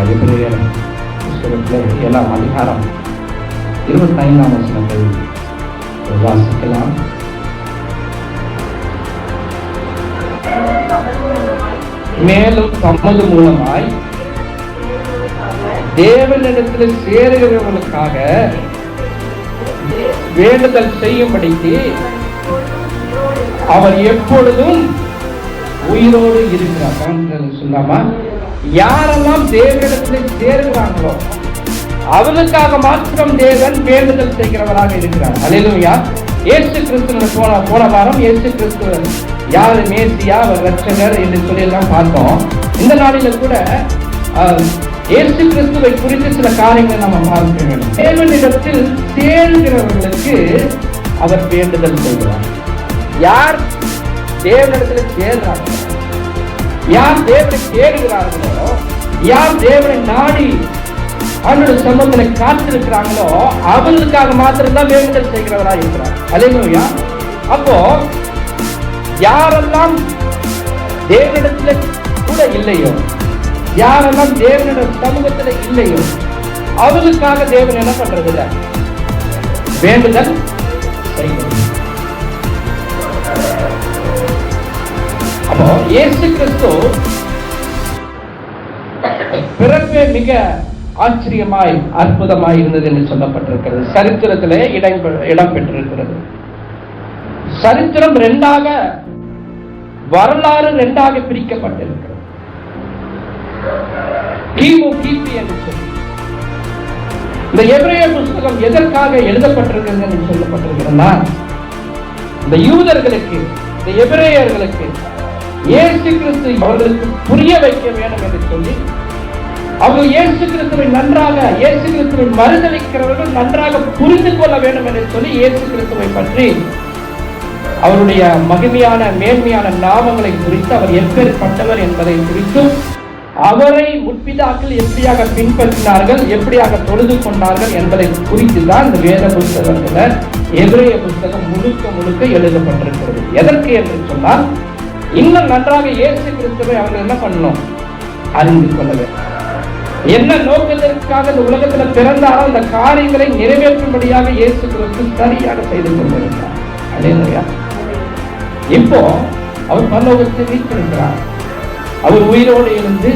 எபிரேயர் புஸ்தகத்தில் ஏழாம் அதிகாரம். இருபத்தைந்தாம் வசனத்தை வாசிக்கலாம். மேலும் தமது மூலமாய் தேவனிடத்தில் சேருகிறவர்களுக்காக வேண்டுதல் செய்யும்படிக்கு அவர் எப்பொழுதும் உயிரோடு இருக்கிறார். சொல்லாமா யாரெல்லாம் தேவனிடத்தில் சேருகிறாங்களோ அவனுக்காக மாத்திரம் தேவன் வேண்டுதல் செய்கிறவராக இருக்கிறார். அலையிலுயா ஏசு கிறிஸ்துவ போன போன வாரம் ஏசு கிறிஸ்துவ யாரு? மேசியா அவர் ரட்சகர் என்று சொல்லி எல்லாம் பார்த்தோம். இந்த நாளில கூட ஏசு கிறிஸ்துவை குறித்து சில காரியங்களை நம்ம பார்க்க வேண்டும். தேவனிடத்தில் சேருகிறவர்களுக்கு அவர் வேண்டுதல் செய்கிறார். யார் தேவனிடத்தில் சேர்றாங்க யார் தேவனை தேடுகிறார்களோ யார் தேவனை நாடி அவனுடைய சம்பந்தத்தில் காத்திருக்கிறாங்களோ அவங்களுக்காக மாத்திரம்தான் வேண்டுதல் செய்கிறவராக இருக்கிறார். அலையா அப்போ யாரெல்லாம் தேவனிடத்துல கூட இல்லையோ யாரெல்லாம் தேவனிட சமூகத்துல இல்லையோ அவர்களுக்காக தேவன் என்ன பண்றது வேண்டுதல் அப்போ இயேசு கிறிஸ்து பிறப்பே மிக ஆச்சரியமாய் அற்புதமாய் இருந்தது என்று சொல்லப்பட்டிருக்கிறது. சரித்திரத்திலே இடம் இடம் பெற்றிருக்கிறது. சரித்திரம் ரெண்டாக வரலாறு ரெண்டாக பிரிக்கப்பட்டிருக்கிறது கிமு கிபி என்று சொல்லி. இந்த எபிரேய புஸ்தகம் எதற்காக எழுதப்பட்டிருக்கிறது என்று சொல்லப்பட்டிருக்கிறதுனா இந்த யூதர்களுக்கு இந்த எபிரேயர்களுக்கு இயேசு கிறிஸ்து அவர்களுக்கு புரிய வைக்க வேண்டும் என்று சொல்லி அவர்கள் இயேசு கிறிஸ்துவை நன்றாக இயேசு கிறிஸ்துவை மறுதளிக்கிறவர்கள் நன்றாக புரிந்து கொள்ள வேண்டும் என்று சொல்லி இயேசு கிறிஸ்துவை பற்றி அவருடைய மகிமையான மேன்மையான நாமங்களை குறித்து அவர் எப்பேற்பட்டவர் என்பதை குறித்தும் அவரை முற்பிதாக்கள் எப்படியாக பின்பற்றினார்கள் எப்படியாக தொழுது கொண்டார்கள் என்பதை குறித்து தான் இந்த வேத புஸ்தகத்துல எபிரேய புஸ்தகம் முழுக்க முழுக்க எழுதப்பட்டிருக்கிறது. எதற்கு என்று சொன்னால் இன்னும் நன்றாக இயேசு கிறிஸ்துவை அவர்கள் என்ன பண்ணணும்? அறிந்து கொள்ள வேண்டும். என்ன நோக்கத்திற்காக இந்த உலகத்துல பிறந்தாரோ அந்த காரியங்களை நிறைவேற்றும்படியாக இயேசு கிறிஸ்து சரியாக செய்து கொண்டிருந்தார் அதே இப்போ அவர் பல்லோகத்தை வீட்டிருக்கிறார் அவர் உயிரோடு இருந்து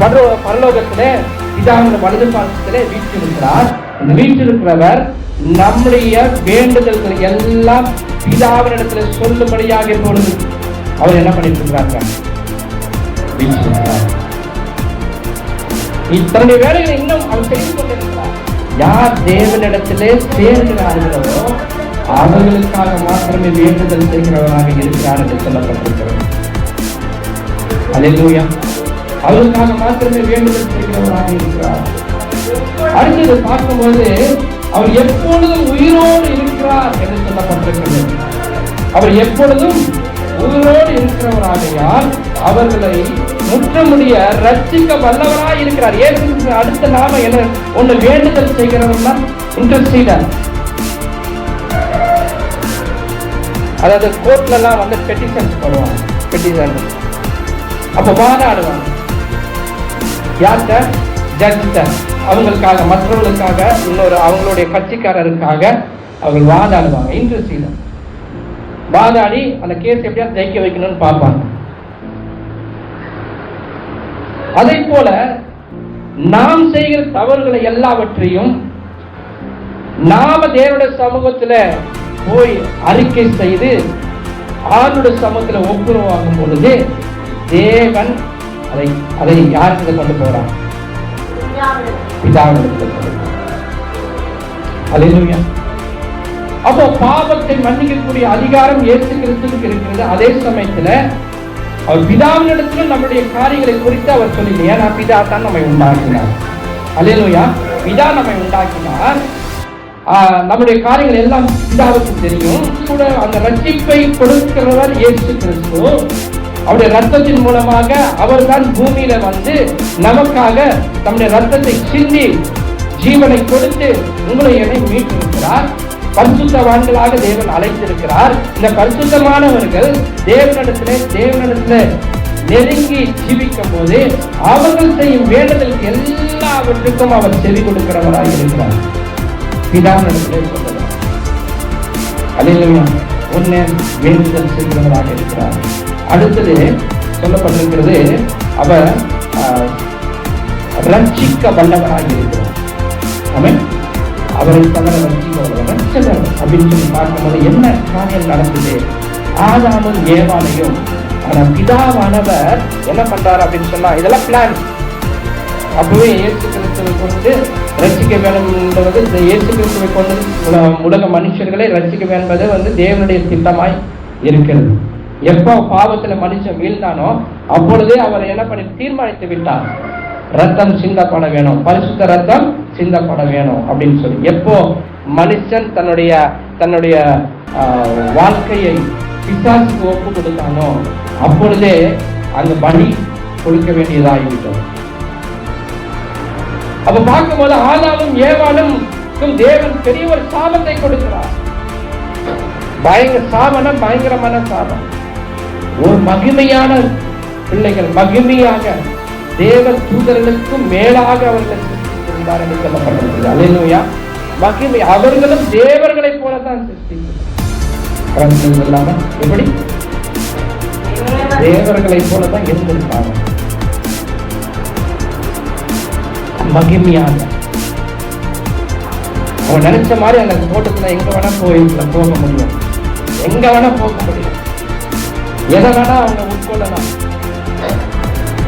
பரலோ பரலோகத்திலே பிதாவின் வலது பாசத்திலே வீட்டிருக்கிறார் இந்த வீட்டிருக்கிறவர் நம்முடைய வேண்டுதல்களை எல்லாம் பிதாவினிடத்துல சொல்லும்படியாக இப்பொழுது அவர் என்ன பண்ணிட்டு இருக்கிறாங்க இத்தனை வேலைகளை இன்னும் அவர் செய்து கொண்டிருக்கிறார். யார் தேவனிடத்திலே சேர்கிறார்களோ அவர்களுக்காக மாத்திரமே வேண்டுதல் செய்கிறவராக இருக்கிறார் என்று சொல்லப்பட்டிருக்கிறது. அல்லேலூயா. அவர்களுக்காக மாத்திரமே வேண்டுதல் செய்கிறவராக இருக்கிறார். அடுத்தது பார்க்கும்போது அவர் எப்பொழுதும் உயிரோடு இருக்கிறார் என்று சொல்லப்பட்டிருக்கிறது. அவர் எப்பொழுதும் உயிரோடு இருக்கிறவராகையால் அவர்களை முற்றமுடிய ரட்சிக்க வல்லவராய் இருக்கிறார். ஏற்கனவே அடுத்த நாம என்ன ஒண்ணு வேண்டுதல் செய்கிறவர்னா இன்டர்சீடர் அதாவது கோர்ட்ல எல்லாம் வந்து பெட்டிஷன்ஸ் போடுவாங்க பெட்டிஷன் அப்ப வாதாடுவாங்க யார்கிட்ட? ஜட்ஜிட்ட அவங்களுக்காக மற்றவர்களுக்காக இன்னொரு அவங்களுடைய கட்சிக்காரருக்காக அவர்கள் வாதாடுவாங்க. இன்ட்ரெஸ்டீடர் வாதாடி அந்த கேஸ் எப்படியா ஜெயிக்க வைக்கணும்னு பார்ப்பாங்க. அதே போல நாம் செய்கிற தவறுகளை எல்லாவற்றையும் நாம தேவனுடைய சமூகத்துல போய் அறிக்கை செய்து ஆணுடைய சமூகத்துல ஒப்புரவாகும் பொழுது தேவன் அதை அதை யாருக்கு கொண்டு போறான்? பிதாவிடத்தில் கொண்டு அப்போ பாவத்தை மன்னிக்கக்கூடிய அதிகாரம் ஏற்று கிறிஸ்துக்கு இருக்கிறது. அதே சமயத்துல அவர் பிதாவினிடத்திலும் நம்முடைய காரியங்களை குறித்து அவர் சொல்லி ஏன்னா பிதா தான் நம்மை உண்டாக்கினார். அல்லேலூயா பிதா நம்மை உண்டாக்கினார். நம்முடைய காரியங்கள் எல்லாம் பிதாவுக்கு தெரியும். கூட அந்த ரட்சிப்பை கொடுக்கிறவர் ஏற்று கிறிஸ்து. அவருடைய ரத்தத்தின் மூலமாக அவர்தான் பூமியில வந்து நமக்காக தம்முடைய ரத்தத்தை சிந்தி ஜீவனை கொடுத்து உங்களை என்னை மீட்டிருக்கிறார். பரிசுத்தவான்களாக தேவன் அழைத்திருக்கிறார். இந்த பரிசுத்தமானவர்கள் தேவனிடத்திலே தேவனிடத்திலே நெருங்கி ஜீவிக்கும் போது அவர்கள் செய்யும் வேண்டுதலுக்கு எல்லாவற்றுக்கும் அவர் செவி கொடுக்கிறவராக இருக்கிறார். பிதாவிடத்திலே சொல்லுகிறார். அல்லேலூயா. ஒன்னு வேண்டுதல் செய்கிறவராக இருக்கிறார். அடுத்தது சொல்லப்பட்டிருக்கிறது அவர் ரட்சிக்க வல்லவராக இருக்கிறார். அவன் அவரை தவிர ரட்சிக்க ரட்சகர் அப்படின்னு சொல்லி பார்க்கும்போது என்ன காரியம் நடந்தது? ஆதாமும் ஏவானையும் ஆனா பிதாவானவர் என்ன பண்றாரு அப்படின்னு சொன்னா இதெல்லாம் பிளான் அப்பவே இயேசு கிறிஸ்துவை கொண்டு ரட்சிக்க வேண்டும்ன்றது இந்த இயேசு கிறிஸ்துவை கொண்டு உலக மனுஷர்களை ரட்சிக்க வேண்டும் வந்து தேவனுடைய திட்டமாய் இருக்கிறது. எப்போ பாவத்துல மனுஷன் வீழ்ந்தானோ அப்பொழுதே அவர் என்ன பண்ணி தீர்மானித்து விட்டார். ரத்தம் சிந்தப்பட வேணும். பரிசுத்த ரத்தம் சிந்தப்பட வேணும் அப்படின்னு சொல்லி. எப்போ மனுஷன் தன்னுடைய தன்னுடைய ஆஹ், வாழ்க்கையை பிசாசுக்கு ஒப்பு கொடுத்தானோ அப்பொழுதே அந்த பலி கொடுக்க வேண்டியதாகிவிட்டது. அப்ப பார்க்கும்போது ஆனாலும் ஏவானும் தேவன் பெரிய ஒரு சாபத்தை கொடுக்கிறார். பயங்கர சாபனம் பயங்கரமான சாபம். ஒரு மகிமையான பிள்ளைகள் மகிமையாக தேவ தூதர்களுக்கும் மேலாக அவர்கள் சிருஷ்டித்திருந்தார் என்று சொல்லப்பட்டிருக்கிறது. மகிமை அவர்களும் தேவர்களைப் போலதான் இல்லாம எப்படி? தேவர்களைப் போலதான் இருந்திருப்பாங்க. மகிமையாக. அவன் நினைச்ச மாதிரி அந்த தோட்டத்துல எங்க வேணா போய் போக முடியும். எங்க வேணா போக முடியும். எதை வேணா அவங்க உட்கொள்ளலாம்.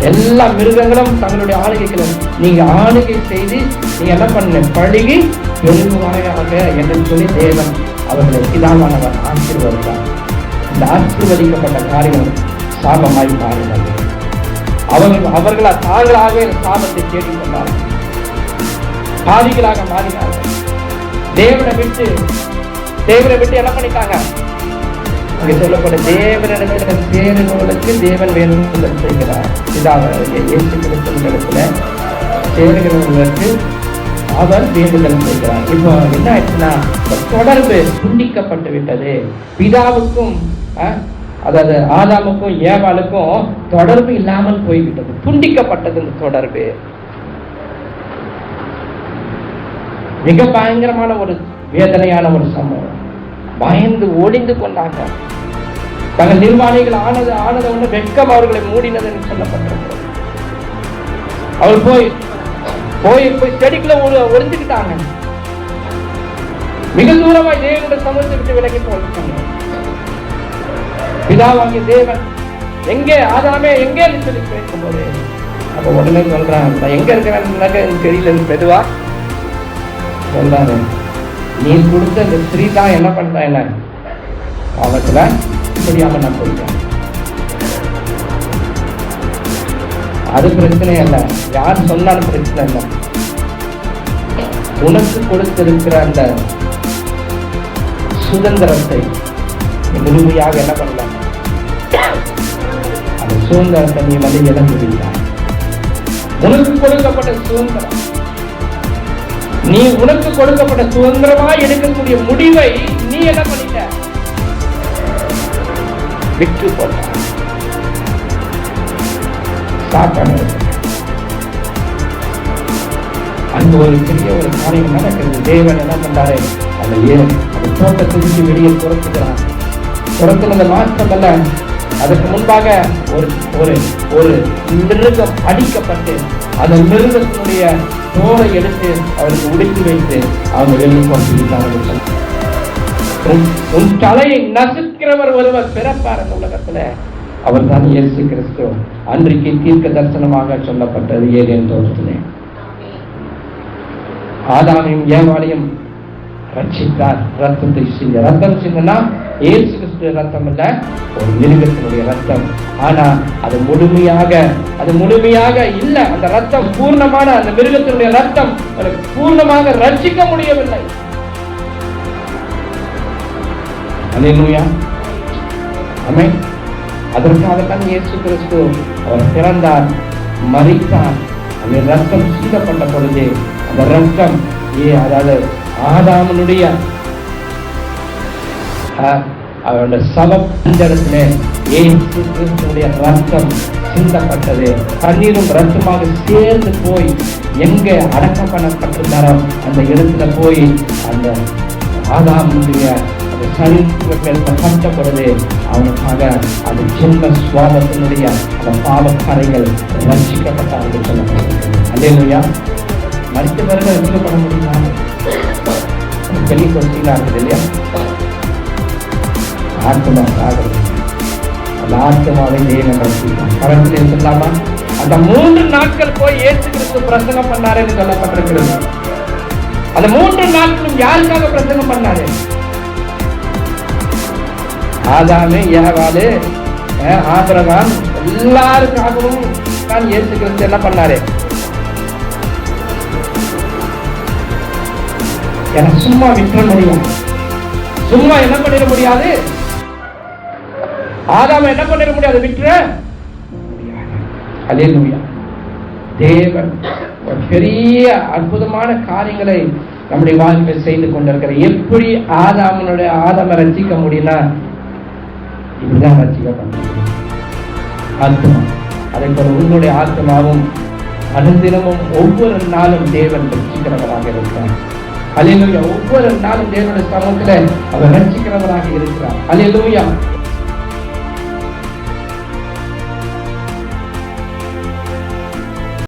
எல்லா மிருகங்களும் தங்களுடைய ஆளுகைகளும் நீங்க ஆளுகை செய்து நீங்க என்ன பண்ண? பழகி பெருகுவாயாக என்று சொல்லி தேவன் அவர்களை பிதாவானவர் ஆசீர்வதித்தார். இந்த ஆசீர்வதிக்கப்பட்ட காரியம் சாபமாய் மாறினார் அவர்கள் அவர்களா தாங்களாகவே சாபத்தை தேடிக் கொண்டார்கள். பாதிகளாக மாறினார்கள். தேவனை விட்டு தேவனை விட்டு என்ன பண்ணிட்டாங்க? இங்க சொல்லப்பட்ட தேவனிடத்தில் சேருகிறவர்களுக்கு தேவன் வேண்டுதல் செய்கிறார் இதாக இயேசு கிறிஸ்துவனிடத்துல சேருகிறவர்களுக்கு அவர் வேண்டுதல் செய்கிறார். இப்போ என்ன ஆயிடுச்சுன்னா தொடர்பு துண்டிக்கப்பட்டு விட்டது. பிதாவுக்கும் அஹ், அதாவது ஆதாமுக்கும் ஏவாளுக்கும் தொடர்பு இல்லாமல் போய்விட்டது. துண்டிக்கப்பட்டது இந்த தொடர்பு. மிக பயங்கரமான ஒரு வேதனையான ஒரு சம்பவம். பயந்து ஒளிந்து கொண்டாங்க. தங்கள் நிர்வாணிகள் ஆனது ஆனது ஒன்று வெட்கம் அவர்களை மூடினது என்று சொல்லப்பட்டிருக்கிறது. அவர் போய் போய் போய் செடிக்குள்ள ஒளி- ஒளிஞ்சுக்கிட்டாங்க. மிக தூரமாய் தேவனுடைய சமூகத்தை விட்டு விலகி போயிட்டாங்க. பிதாவாகிய தேவன் எங்கே ஆதாமே எங்கே? என்று சொல்லி கேட்கும்போது அப்ப உடனே சொல்றான் நான் எங்க இருக்கிறேன்? எனக்கு தெரியல பெதுவா? சொல்றாரு நீ கொடுத்த இந்த ஸ்திரீ தான் என்ன பண்ணா என்ன? காலத்தில் முடியாம நான் போயிட்டேன் அது பிரச்சனை அல்ல. யார் சொன்னாலும் பிரச்சனை இல்லை. உனக்கு கொடுத்திருக்கிற அந்த சுதந்திரத்தை முழுமையாக என்ன பண்ணல? அந்த சுதந்திரத்தை நீ வந்து இடம் விட்டாய் உனக்கு கொடுக்கப்பட்ட சுதந்திரம் நீ உனக்கு கொடுக்கப்பட்ட சுதந்திரமா எடுக்கக்கூடிய முடிவை நீ என்ன பண்ணிட்ட? விட்டு போட்ட அந்த ஒரு பெரிய ஒரு காரியம் நடக்கிறது. தேவன் என்ன பண்றாரு? அந்த ஏன்? அந்த தோட்டத்தை விட்டு வெளியே துரத்துகிறார் துரத்துனது மாற்றமல்ல அதற்கு முன்பாக ஒரு ஒரு ஒரு மிருகம் அடிக்கப்பட்டு அந்த மிருகத்தினுடைய தோலை எடுத்து அவருக்கு உடுக்கி வைத்து அவங்க வெளியே கொண்டு உன் உன் தலையை நசுக்கிறவர் ஒருவர் பிறப்பார் அந்த உலகத்துல. அவர் தான் இயேசு கிறிஸ்து. அன்றைக்கு தீர்க்க தரிசனமாக சொல்லப்பட்டது ஏதேன் தோட்டத்திலே ஆதாமையும் ஏவாளையும் ரட்சித்தார். ரத்தத்தை சிந்த ரத்தம் சிந்தனா ஏசு கிறிஸ்து ரத்தம் இல்ல ஒரு மிருகத்தினுடைய ரத்தம். ஆனா அது முழுமையாக அது முழுமையாக இல்ல. அந்த ரத்தம் பூர்ணமான அந்த மிருகத்தினுடைய ரத்தம் அதை பூர்ணமாக ரட்சிக்க முடியவில்லை. அல்லேலூயா அமை அதற்காகத்தான் இயேசு கிறிஸ்து அவர் பிறந்தார் மறித்தார் அந்த ரத்தம் சீதப்பட்ட பொழுது அந்த ரத்தம் ஏ அதாவது ஆதாமனுடைய அவனோட அவருடைய இந்த இடத்துல இயேசு கிறிஸ்துடைய ரத்தம் சிந்தப்பட்டது. தண்ணீரும் ரத்தமாக சேர்ந்து போய் எங்க அடக்கம் பண்ணப்பட்டிருந்தாரோ அந்த இடத்துல போய் அந்த ஆதாமுடைய அந்த சரித்திரத்தில் கஷ்டப்படுது அவனுக்காக அந்த ஜென்ம சுவாபத்தினுடைய அந்த பாவக்கரைகள் ரசிக்கப்பட்டார்கள் சொல்லப்படுது அல்லையா மருத்துவர்கள் என்ன பண்ண முடியுமா? அது பெரிய கொஸ்டினா இருக்குது இல்லையா ஆத்மா அந்த ஆத்மாவை தேவன் ரசிக்கிறான் பரத்திலே சொல்லாமா அந்த மூன்று நாட்கள் போய் ஏசு கிறிஸ்து பிரசங்கம் பண்ணாரு என்று சொல்லப்பட்டிருக்கிறது அந்த மூன்று நாட்களும் யாருக்காக பிரசங்கம் பண்ணாரு ஆதாமே ஏவாலு அஹ், எல்லாருக்காகவும் தான் இயேசு கிறிஸ்து என்ன பண்ணாரு? எனக்கு சும்மா விட்டுற முடியும். சும்மா என்ன பண்ணிட முடியாது? ஆதாம என்ன பண்ணிட முடியாது? விட்டுற அல்லேலூயா. தேவன் ஒரு பெரிய அற்புதமான காரியங்களை நம்முடைய வாழ்க்கையில் செய்து கொண்டிருக்கிற எப்படி ஆதாமனுடைய ஆதாம ரசிக்க முடியும்னா இப்படிதான் ரசிக்க பண்ண ஆத்மா அதை போல உங்களுடைய ஆத்மாவும் அனுதினமும் ஒவ்வொரு நாளும் தேவன் ரசிக்கிறவராக இருக்கிறார் அலையிலூயா ஒவ்வொரு நாளும் தேவனுடைய சமூகத்தில் அவர் ரசிக்கிறவராக இருக்கிறார். அலையிலூயா